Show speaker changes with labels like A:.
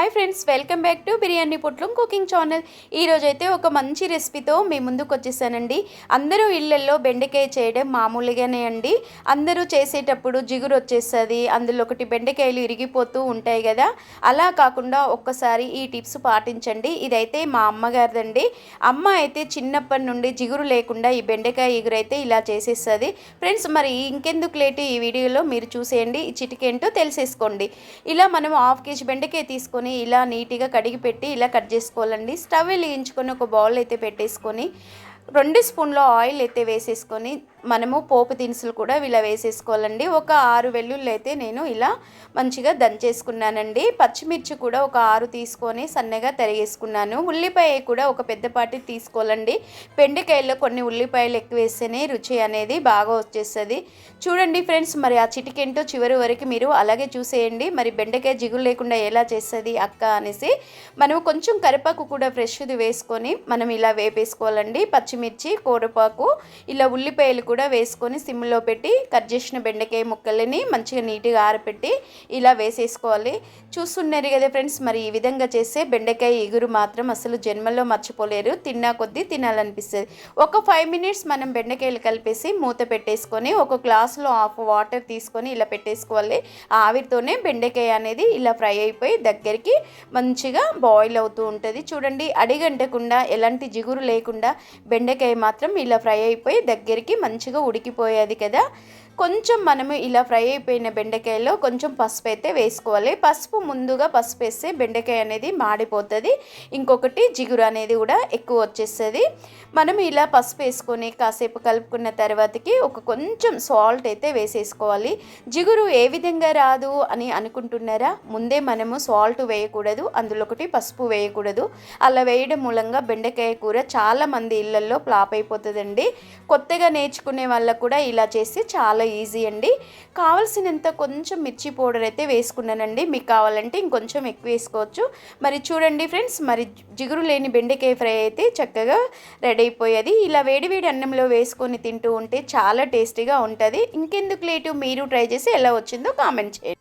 A: Hi friends welcome back to biryani పొట్లం cooking channel ఈరోజైతే ఒక మంచి రెసిపీతో మీ ముందుకు వచ్చేసానండి. అందరూ ఇళ్ళల్లో బెండకాయ చేయడం మామూలుగానే అండి. అందరూ చేసేటప్పుడు జిగురు వచ్చేస్తుంది అందులో ఒకటి బెండకాయలు ఇరిగిపోతూ ఉంటాయి కదా. అలా కాకుండా ఒక్కసారి ఈ టిప్స్ పాటించండి. ఇదైతే మా అమ్మగారిదండి. అమ్మ అయితే చిన్నప్పటి నుండి జిగురు లేకుండా ఈ బెండకాయ ఎగురైతే ఇలా చేసేస్తుంది. ఫ్రెండ్స్ మరి ఇంకెందుకు లేటు ఈ వీడియోలో మీరు చూసేయండి. ఈ చిటికేంటో తెలిసేసుకోండి. ఇలా మనం హాఫ్ కేజీ బెండకాయ తీసుకొని ఇలా నీట్గా కడిగి పెట్టి ఇలా కట్ చేసుకోవాలండి. స్టవ్ వెలిగించుకొని ఒక బౌల్ అయితే పెట్టేసుకొని రెండు స్పూన్ల ఆయిల్ అయితే వేసేసుకొని మనము పోపు దినుసులు కూడా ఇలా వేసేసుకోవాలండి. ఒక ఆరు వెల్లుల్లి అయితే నేను ఇలా మంచిగా దంచేసుకున్నానండి. పచ్చిమిర్చి కూడా ఒక ఆరు తీసుకొని సన్నగా తరిగేసుకున్నాను. ఉల్లిపాయ కూడా ఒక పెద్దపాటి తీసుకోవాలండి. పెండకాయల్లో కొన్ని ఉల్లిపాయలు ఎక్కువ వేస్తేనే రుచి అనేది బాగా వచ్చేస్తుంది. చూడండి ఫ్రెండ్స్ మరి ఆ చిటికెంటో చివరి వరకు మీరు అలాగే చూసేయండి. మరి బెండకాయ జిగురు లేకుండా ఎలా చేస్తుంది అక్క అనేసి మనం కొంచెం కరిపాకు కూడా ఫ్రెష్ది వేసుకొని మనం ఇలా వేపేసుకోవాలండి. పచ్చిమిర్చి కూరపాకు ఇలా ఉల్లిపాయలు కూడా వేసుకొని సిమ్లో పెట్టి కట్ చేసిన బెండకాయ ముక్కలని మంచిగా నీట్గా ఆరపెట్టి ఇలా వేసేసుకోవాలి. చూస్తున్నారు కదా ఫ్రెండ్స్ మరి ఈ విధంగా చేస్తే బెండకాయ ఎగురు మాత్రం అసలు జన్మలో మర్చిపోలేరు. తిన్నా కొద్దీ తినాలనిపిస్తుంది. ఒక ఫైవ్ మినిట్స్ మనం బెండకాయలు కలిపేసి మూత పెట్టేసుకొని ఒక గ్లాసులో హాఫ్ వాటర్ తీసుకొని ఇలా పెట్టేసుకోవాలి. ఆవిరితోనే బెండకాయ అనేది ఇలా ఫ్రై అయిపోయి దగ్గరికి మంచిగా బాయిల్ అవుతూ ఉంటుంది. చూడండి అడిగంటకుండా ఎలాంటి జిగురు లేకుండా బెండకాయ మాత్రం ఇలా ఫ్రై అయిపోయి దగ్గరికి మంచి మంచిగా ఉడికిపోయేది కదా. కొంచెం మనము ఇలా ఫ్రై అయిపోయిన బెండకాయలో కొంచెం పసుపు అయితే వేసుకోవాలి. పసుపు ముందుగా పసుపు వేస్తే బెండకాయ అనేది మాడిపోతుంది. ఇంకొకటి జిగురు అనేది కూడా ఎక్కువ వచ్చేస్తుంది. మనం ఇలా పసుపు వేసుకొని కాసేపు కలుపుకున్న తర్వాతకి ఒక కొంచెం సాల్ట్ అయితే వేసేసుకోవాలి. జిగురు ఏ విధంగా రాదు అని అనుకుంటున్నారా? ముందే మనము సాల్ట్ వేయకూడదు అందులో ఒకటి పసుపు వేయకూడదు. అలా వేయడం మూలంగా బెండకాయ కూర చాలామంది ఇళ్ళల్లో ఫ్లాప్ అయిపోతుందండి. కొత్తగా నేర్చుకునే వాళ్ళకు కూడా ఇలా చేస్తే చాలా ఈజీ అండి. కావాల్సినంత కొంచెం మిర్చి పౌడర్ అయితే వేసుకున్నానండి. మీకు కావాలంటే ఇంకొంచెం ఎక్కువ వేసుకోవచ్చు. మరి చూడండి ఫ్రెండ్స్ మరి జిగురు లేని బెండకాయ ఫ్రై అయితే చక్కగా రెడీ అయిపోయేది. ఇలా వేడివేడి అన్నంలో వేసుకొని తింటూ ఉంటే చాలా టేస్టీగా ఉంటుంది. ఇంకెందుకు లేటు? మీరు ట్రై చేసి ఎలా వచ్చిందో కామెంట్ చేయండి.